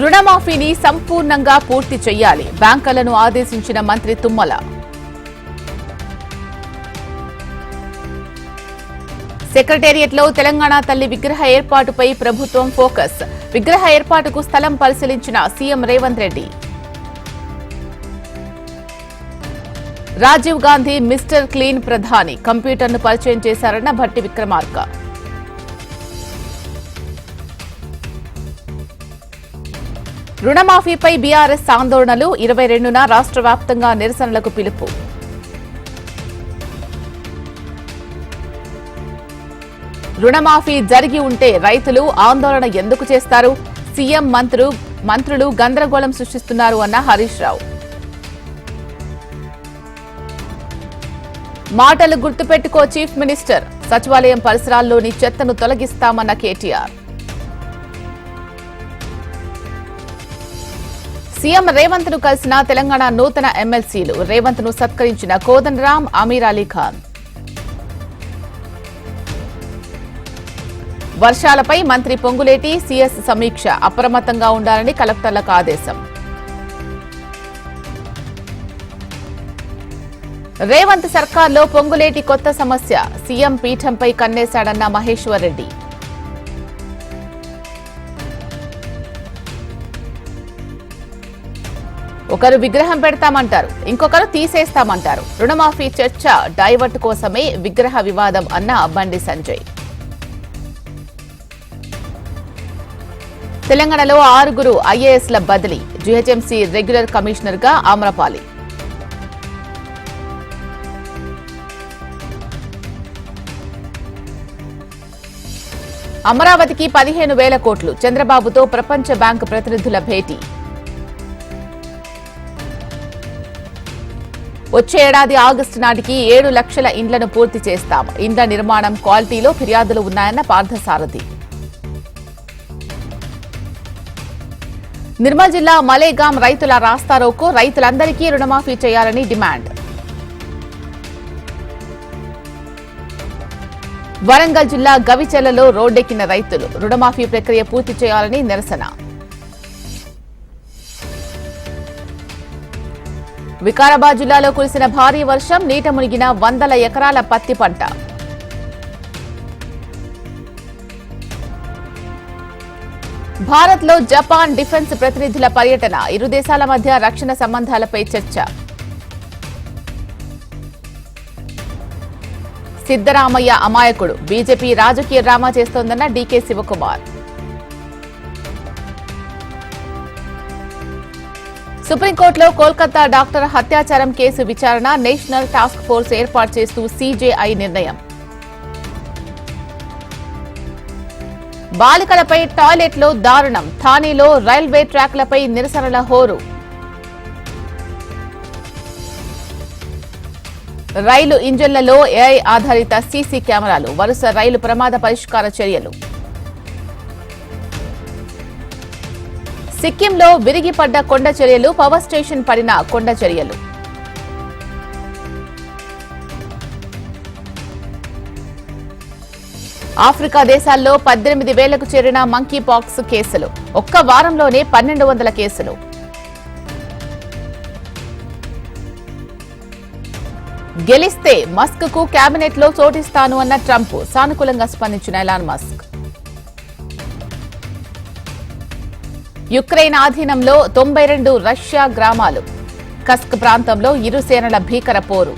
రుణమాఫీని సంపూర్ణంగా పూర్తి చేయాలి. బ్యాంకులను ఆదేశించిన మంత్రి తుమ్మల. సెక్రటేరియట్లో తెలంగాణ తల్లి విగ్రహ ఏర్పాటుపై ప్రభుత్వం ఫోకస్. విగ్రహ ఏర్పాటుకు స్థలం పరిశీలించిన CM Revanth Reddy. Rajiv Gandhi mister clean ప్రధాని. కంప్యూటర్ను పరిచయం చేశారన్న భట్టి విక్రమార్క. రుణమాఫీపై బీఆర్ఎస్ ఆందోళనలు ఇరవై రెండున రాష్ట్ర వ్యాప్తంగా నిరసనలకు పిలుపు. రుణమాఫీ జరిగి ఉంటే రైతులు ఆందోళన ఎందుకు చేస్తారు? సీఎం మంత్రులు మంత్రులు గందరగోళం సృష్టిస్తున్నారు అన్న హరీష్ రావు. మాటలు గుర్తుపెట్టుకో చీఫ్ మినిస్టర్. సచివాలయం పరిసరాల్లోని చెత్తను తొలగిస్తామన్న కేటీఆర్. సీఎం రేవంత్ను కలిసిన తెలంగాణ నూతన ఎమ్మెల్సీలు. రేవంత్ను సత్కరించిన కోదండరాం అమీర్ అలీ ఖాన్. వర్షాలపై మంత్రి పొంగులేటి సీఎస్ సమీక్ష. అప్రమత్తంగా ఉండాలని కలెక్టర్లకు ఆదేశం. రేవంత్ సర్కార్లో పొంగులేటి కొత్త సమస్య. సీఎం పీఠంపై కన్నేశాడన్న మహేశ్వర్ రెడ్డి. ఒకరు విగ్రహం పెడతామంటారు ఇంకొకరు తీసేస్తామంటారు. రుణమాఫీ చర్చ డైవర్ట్ కోసమే విగ్రహ వివాదం అన్న బండి సంజయ్. తెలంగాణలో ఆరుగురు ఐఏఎస్ల బదిలీ జీహెచ్ఎంసీ రెగ్యులర్ కమిషనర్గా ఆమ్రపాలి. అమరావతికి పదిహేను వేల కోట్లు చంద్రబాబుతో ప్రపంచ బ్యాంకు ప్రతినిధుల భేటీ. వచ్చే ఏడాది ఆగస్టు నాటికి ఏడు లక్షల ఇండ్లను పూర్తి చేస్తాం. ఇండ్ల నిర్మాణం క్వాలిటీలో ఫిర్యాదులు ఉన్నాయన్న పార్థసారథి. నిర్మల్ జిల్లా మలేగాం రైతుల రాస్తారోకు రైతులందరికీ రుణమాఫీ చేయాలని డిమాండ్. వరంగల్ జిల్లా గవిచెలలో రోడ్డెక్కిన రైతులు రుణమాఫీ ప్రక్రియ పూర్తి చేయాలని నిరసన. వికారాబాద్ జిల్లాలో కురిసిన భారీ వర్షం నీట మునిగిన వందల ఎకరాల పత్తి పంట. భారత్లో జపాన్ డిఫెన్స్ ప్రతినిధుల పర్యటన ఇరు దేశాల మధ్య రక్షణ సంబంధాలపై చర్చ. సిద్దరామయ్య అమాయకుడు బీజేపీ రాజకీయ డ్రామా చేస్తోందన్న డీకే శివకుమార్. సుప్రీంకోర్టులో కోల్కతా డాక్టర్ హత్యాచారం కేసు విచారణ నేషనల్ టాస్క్ ఫోర్స్ ఏర్పాటు చేస్తూ సీజేఐ నిర్ణయం. బాలికలపై టాయిలెట్లో దారుణం. థానేలో రైల్వే ట్రాక్లపై నిరసనల హోరు. రైలు ఇంజన్లలో ఏఐ ఆధారిత సీసీ కెమెరాలు. వరుస రైలు ప్రమాద పరిష్కార చర్యలు. సిక్కింలో విరిగిపడ్డ కొండ చర్యలు పవర్ స్టేషన్ పడిన కొండ చర్యలు. ఆఫ్రికా దేశాల్లో పద్దెనిమిది వేలకు చేరిన మంకీ పాక్స్ కేసులు. ఒక్క వారంలోనే పన్నెండు వందల కేసులు. గెలిస్తే మస్క్కు కేబినెట్లో చోటిస్తాను అన్న ట్రంప్ సానుకూలంగా స్పందించిన ఎలాన్ మస్క్. యుక్రెయిన్ ఆధీనంలో తొంభై రెండు రష్యా గ్రామాలు. కస్క్ ప్రాంతంలో ఇరు సేనల భీకర పోరు.